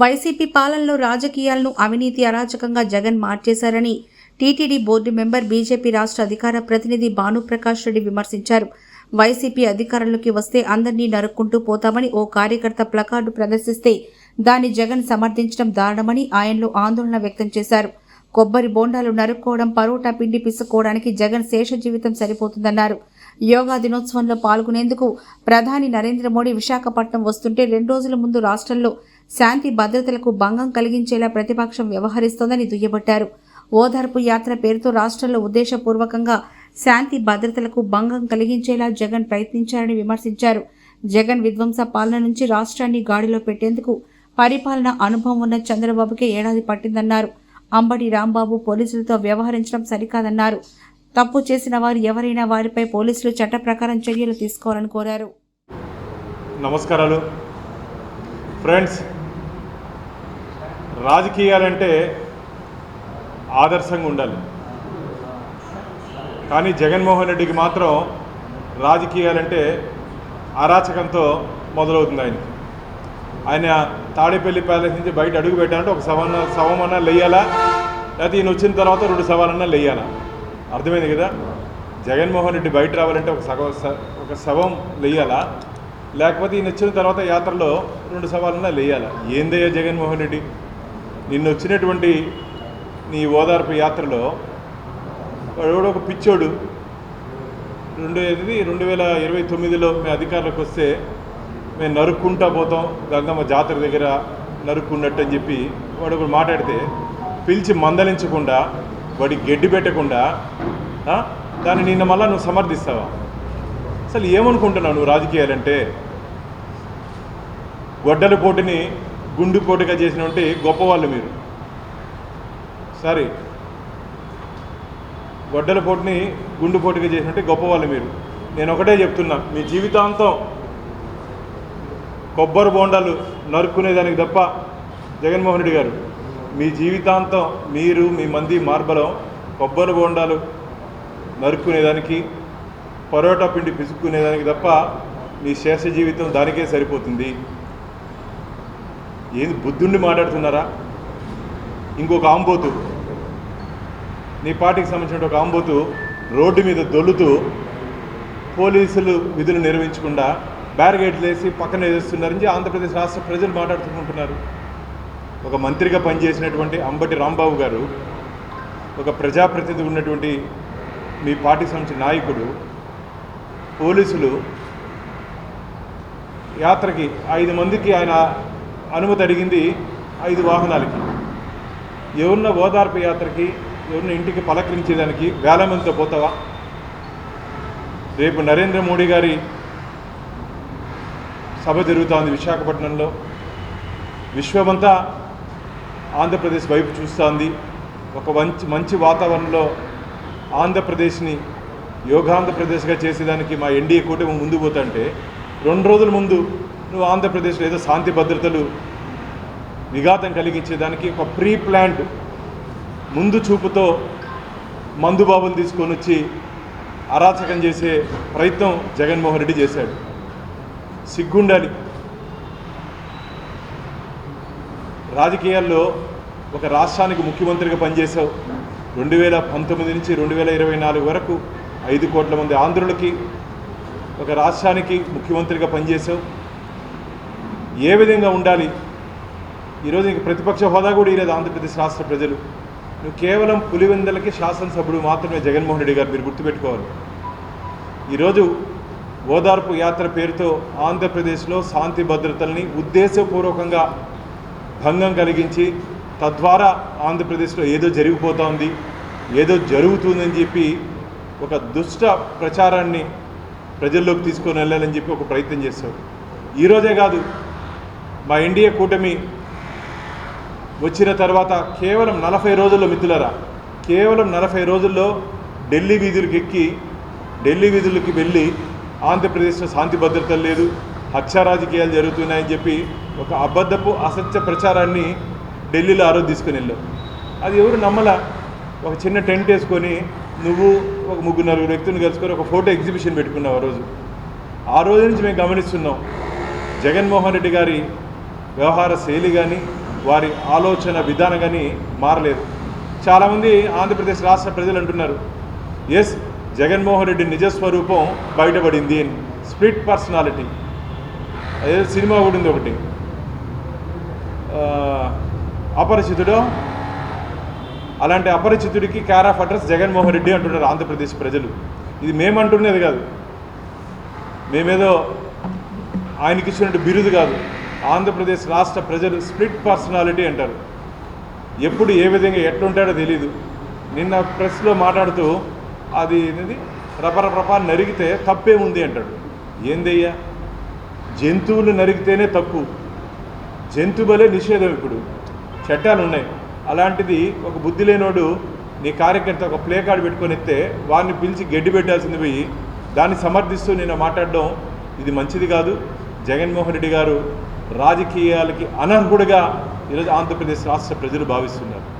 YCP పాలనలో రాజకీయాలను అవినీతి అరాచకంగా జగన్ మార్చేశారని టీటీడీ బోర్డు మెంబర్ బీజేపీ రాష్ట్ర అధికార ప్రతినిధి భానుప్రకాష్ రెడ్డి విమర్శించారు. వైసీపీ అధికారంలోకి వస్తే అందరినీ నరుక్కుంటూ పోతామని ఓ కార్యకర్త ప్లకార్డు ప్రదర్శిస్తే దాన్ని జగన్ సమర్థించడం దారుణమని ఆయనలో ఆందోళన వ్యక్తం చేశారు. కొబ్బరి బోండాలు నరుక్కోవడం పరోటా పిండి పిసుకోవడానికి జగన్ శేష జీవితం సరిపోతుందన్నారు. యోగా దినోత్సవంలో పాల్గొనేందుకు ప్రధాని నరేంద్ర మోడీ విశాఖపట్నం వస్తుంటే రెండు రోజుల ముందు రాష్ట్రంలో శాంతి భద్రతలకు భంగం కలిగించేలా ప్రతిపక్షం వ్యవహరిస్తోందని దుయ్యబట్టారు. ఓదార్పు యాత్ర పేరుతో రాష్ట్రంలో ఉద్దేశపూర్వకంగా శాంతి భద్రతలకు భంగం కలిగించేలా జగన్ ప్రయత్నించారని విమర్శించారు. జగన్ విధ్వంస పాలన నుంచి రాష్ట్రాన్ని గాడిలో పెట్టేందుకు పరిపాలన అనుభవం ఉన్న చంద్రబాబుకే ఏడాది పట్టిందన్నారు. అంబటి రాంబాబు పోలీసులతో వ్యవహరించడం సరికాదన్నారు. తప్పు చేసిన వారు ఎవరైనా వారిపై పోలీసులు చట్ట ప్రకారం చర్యలు తీసుకోవాలని కోరారు. నమస్కారాలు. ఫ్రెండ్స్ రాజకీయాలంటే ఆదర్శంగా ఉండాలి. కానీ జగన్మోహన్ రెడ్డికి మాత్రం రాజకీయాలంటే అరాచకంతో మొదలవుతుంది ఆయనకి. ఆయన తాడేపల్లి ప్యాలెస్ నుంచి బయట అడుగు పెట్టాలంటే ఒక సవన్న శవమన్నా లేయాలా? లేకపోతే ఈయన వచ్చిన తర్వాత రెండు సవాలన్నా లేయాలా? అర్థమైంది కదా? జగన్మోహన్ రెడ్డి బయట రావాలంటే ఒక సగ ఒక శవం లేయాలా? లేకపోతే ఈయన వచ్చిన తర్వాత యాత్రలో రెండు సవాలన్నా లేయాలా? ఏందయ్యా జగన్మోహన్ రెడ్డి? నిన్న వచ్చినటువంటి నీ ఓదార్పు యాత్రలో వాడు ఎవడో ఒక పిచ్చోడు. రెండు ఎనిమిది రెండు వేల ఇరవై తొమ్మిదిలో మేము అధికారులకు వస్తే మేము నరుక్కుంటా పోతాం. గంగమ్మ జాతర దగ్గర నరుక్కున్నట్టు అని చెప్పి వాడు ఒకడు మాట్లాడితే పిలిచి మందలించకుండా వాడి గడ్డి పెట్టకుండా దాన్ని నిన్న మళ్ళీ నువ్వు సమర్థిస్తావా? అసలు ఏమనుకుంటున్నావు నువ్వు రాజకీయాలంటే? గొడ్డల పోటీని గుండు చేసిన ఉంటే గొప్పవాళ్ళు మీరు. సారీ. గొడ్డల పోటుని గుండు పోటుగా చేసినట్టే గొప్పవాళ్ళు మీరు. నేను ఒకటే చెప్తున్నా మీ జీవితాంతం కొబ్బరి బోండాలు నరుక్కునేదానికి తప్ప జగన్మోహన్ రెడ్డి గారు మీ జీవితాంతం మీరు మీ మంది మార్బలం కొబ్బరి బోండాలు నరుక్కునేదానికి పరోటా పిండి పిసుక్కునేదానికి తప్ప మీ శేష జీవితం దానికే సరిపోతుంది. ఏది బుద్ధుండి మాట్లాడుతున్నారా? ఇంకొక ఆంబోతు. నీ పార్టీకి సంబంధించిన ఒక ఆంబోతు రోడ్డు మీద దొల్లుతూ పోలీసులు విధులు నిర్వహించకుండా బ్యారిగేట్లు వేసి పక్కన వేస్తున్నారని ఆంధ్రప్రదేశ్ రాష్ట్ర ప్రజలు మాట్లాడుకుంటున్నారు. ఒక మంత్రిగా పనిచేసినటువంటి అంబటి రాంబాబు గారు ఒక ప్రజాప్రతినిధి ఉన్నటువంటి మీ పార్టీకి సంబంధించిన నాయకుడు పోలీసులు యాత్రకి ఐదు మందికి ఆయన అనుమతి అడిగింది ఐదు వాహనాలకి. ఎవరిన ఓదార్పు యాత్రకి ఎవరిన ఇంటికి పలకరించేదానికి వేల మందితో పోతావా? రేపు నరేంద్ర మోడీ గారి సభ జరుగుతోంది విశాఖపట్నంలో. విశ్వమంతా ఆంధ్రప్రదేశ్ వైపు చూస్తోంది. ఒక మంచి మంచి వాతావరణంలో ఆంధ్రప్రదేశ్ని యోగాంధ్రప్రదేశ్గా చేసేదానికి మా ఎన్డీఏ కూటమి ముందు పోతుంటే రెండు రోజుల ముందు నువ్వు ఆంధ్రప్రదేశ్లో ఏదో శాంతి భద్రతలు విఘాతం కలిగించేదానికి ఒక ప్రీ ప్లాంట్ ముందు చూపుతో మందుబాబులు తీసుకొని వచ్చి అరాచకం చేసే ప్రయత్నం జగన్మోహన్ రెడ్డి చేశాడు. సిగ్గుండాలి. రాజకీయాల్లో ఒక రాష్ట్రానికి ముఖ్యమంత్రిగా పనిచేశావు. రెండు వేల పంతొమ్మిది నుంచి రెండు వేల ఇరవై నాలుగు వరకు ఐదు కోట్ల మంది ఆంధ్రులకి ఒక రాష్ట్రానికి ముఖ్యమంత్రిగా పనిచేశావు. ఏ విధంగా ఉండాలి? ఈరోజు నీకు ప్రతిపక్ష హోదా కూడా ఇలేదు ఆంధ్రప్రదేశ్ రాష్ట్ర ప్రజలు. నువ్వు కేవలం పులివెందలకి శాసనసభ్యుడు మాత్రమే జగన్మోహన్ రెడ్డి గారు మీరు గుర్తుపెట్టుకోవాలి. ఈరోజు ఓదార్పు యాత్ర పేరుతో ఆంధ్రప్రదేశ్లో శాంతి భద్రతల్ని ఉద్దేశపూర్వకంగా భంగం కలిగించి తద్వారా ఆంధ్రప్రదేశ్లో ఏదో జరిగిపోతా ఉంది ఏదో జరుగుతుందని చెప్పి ఒక దుష్ట ప్రచారాన్ని ప్రజల్లోకి తీసుకొని వెళ్ళాలని చెప్పి ఒక ప్రయత్నం చేస్తారు ఈరోజే కాదు మా ఎన్డీఏ కూటమి వచ్చిన తర్వాత కేవలం నలభై రోజుల్లో మిత్రులరా కేవలం నలభై రోజుల్లో ఢిల్లీ వీధులకు ఎక్కి ఢిల్లీ వీధులకి వెళ్ళి ఆంధ్రప్రదేశ్లో శాంతి భద్రత లేదు హత్య రాజకీయాలు జరుగుతున్నాయని చెప్పి ఒక అబద్ధపు అసత్య ప్రచారాన్ని ఢిల్లీలో ఆ రోజు తీసుకుని వెళ్ళావు అది ఎవరు నమ్మలా? ఒక చిన్న టెంట్ వేసుకొని నువ్వు ఒక ముగ్గురు నలుగురు వ్యక్తులను కలుసుకొని ఒక ఫోటో ఎగ్జిబిషన్ పెట్టుకున్నావు ఆ రోజు. ఆ రోజు నుంచి మేము గమనిస్తున్నాం జగన్మోహన్ రెడ్డి గారి వ్యవహార శైలి కానీ వారి ఆలోచన విధానం కానీ మారలేదు. చాలామంది ఆంధ్రప్రదేశ్ రాష్ట్ర ప్రజలు అంటున్నారు ఎస్ జగన్మోహన్ రెడ్డి నిజస్వరూపం బయటపడింది అని. Split personality. అదే సినిమా కూడా ఉంది ఒకటి. అపరిచితుడు? అలాంటి అపరిచితుడికి care of address Jaganmohan Reddy అంటున్నారు ఆంధ్రప్రదేశ్ ప్రజలు. ఇది మేమంటున్నది కాదు. మేమేదో ఆయనకి ఇచ్చినట్టు బిరుదు కాదు. ఆంధ్రప్రదేశ్ రాష్ట్ర ప్రజలు స్ప్లిట్ పర్సనాలిటీ అంటారు. ఎప్పుడు ఏ విధంగా ఎట్లుంటాడో తెలీదు. నిన్న ప్రెస్లో మాట్లాడుతూ అది ఏంది రపరపరప నరిగితే తప్పేముంది అంటాడు. ఏందయ్యా? జంతువులు నరిగితేనే తప్పు. జంతువులే నిషేధం ఇప్పుడు. చట్టాలు ఉన్నాయి. అలాంటిది ఒక బుద్ధి లేనోడు నీ కార్యకర్త ఒక ప్లే కార్డు పెట్టుకొని ఎత్తే వారిని పిలిచి గడ్డి పెట్టాల్సింది పోయి దాన్ని సమర్థిస్తూ నేను మాట్లాడడం ఇది మంచిది కాదు. జగన్మోహన్ రెడ్డి గారు రాజకీయాలకి అనర్హుడిగా ఈరోజు ఆంధ్రప్రదేశ్ రాష్ట్ర ప్రజలు భావిస్తున్నారు.